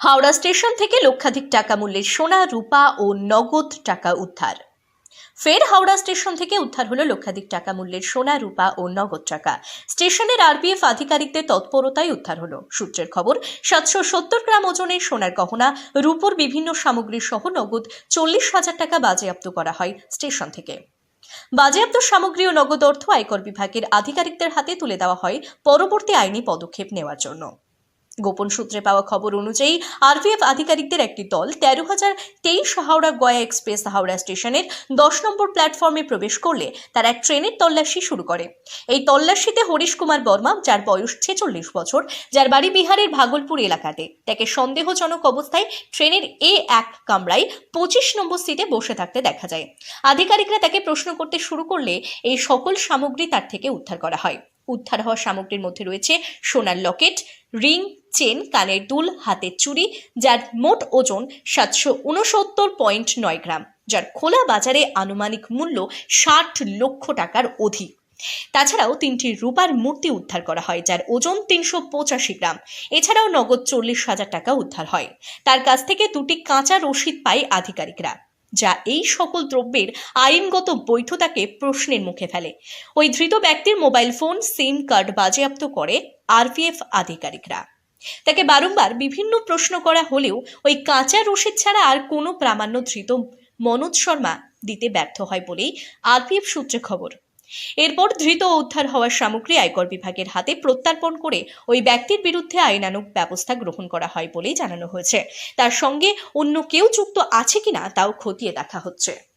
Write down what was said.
Howrah station থেকে লক্ষাধিক টাকা মূল্যের সোনা, রূপা ও নগদ টাকা উদ্ধার। ফের হাওড়া স্টেশন থেকে উদ্ধার হলো লক্ষাধিক টাকা মূল্যের সোনা, রূপা ও নগদ টাকা। স্টেশনের আরপিএফ আধিকারিকদের তৎপরতায় উদ্ধার হলো। সূত্রের খবর, সাতশো সত্তর গ্রাম ওজনের সোনার গহনা, রূপোর বিভিন্ন সামগ্রী সহ নগদ চল্লিশ হাজার টাকা বাজেয়াপ্ত করা হয় স্টেশন থেকে। বাজেয়াপ্ত সামগ্রী ও নগদ অর্থ আয়কর বিভাগের আধিকারিকদের হাতে তুলে দেওয়া হয় পরবর্তী আইনি পদক্ষেপ নেওয়ার জন্য। গোপন সূত্রে পাওয়া খবর অনুযায়ী আরপিএফ আধিকারিকদের একটি দল তেরো হাজার তেইশ হাওড়া গয়া এক্সপ্রেস হাওড়া স্টেশনের দশ নম্বর প্ল্যাটফর্মে প্রবেশ করলে তারা এক ট্রেনের তল্লাশি শুরু করে। এই তল্লাশিতে হরিশ কুমার বর্মা, যার বয়স ছেচল্লিশ বছর, যার বাড়ি বিহারের ভাগলপুর এলাকাতে, তাকে সন্দেহজনক অবস্থায় ট্রেনের এ এক কামরায় পঁচিশ নম্বর সিটে বসে থাকতে দেখা যায়। আধিকারিকরা তাকে প্রশ্ন করতে শুরু করলে এই সকল সামগ্রী তার থেকে উদ্ধার করা হয়। উদ্ধার হওয়া সামগ্রীর মধ্যে রয়েছে সোনার লকেট, রিং, চেন, কানের দুল, হাতের চুড়ি, যার মোট ওজন সাতশো উনসত্তর পয়েন্ট নয় গ্রাম, যার খোলা বাজারে আনুমানিক মূল্য ষাট লক্ষ টাকার অধিক। তাছাড়াও তিনটি রূপার মূর্তি উদ্ধার করা হয়, যার ওজন তিনশো পঁচাশি গ্রাম। এছাড়াও নগদ চল্লিশ হাজার টাকা উদ্ধার হয়। তার কাছ থেকে দুটি কাঁচা রসিদ পায় আধিকারিকরা। যা এই সকল দ্রব্যের আইনগত বৈধতাকে প্রশ্নের মুখে ফেলে। ওই ধৃত ব্যক্তির মোবাইল ফোন, সিম কার্ড বাজেয়াপ্ত করে আরপিএফ আধিকারিকরা। তাকে বারংবার বিভিন্ন প্রশ্ন করা হলেও ওই কাঁচা রসিদ ছাড়া আর কোনো প্রামাণ্য ধৃত মনোজ শর্মা দিতে ব্যর্থ হয় বলেই আরপিএফ সূত্রে খবর। এরপর ধৃত উদ্ধার হওয়ার সামগ্রী আয়কর বিভাগের হাতে প্রত্যার্পণ করে ওই ব্যক্তির বিরুদ্ধে আইনানুক ব্যবস্থা গ্রহণ করা হয় বলেই জানানো হয়েছে। তার সঙ্গে অন্য কেউ যুক্ত আছে কিনা তাও খতিয়ে দেখা হচ্ছে।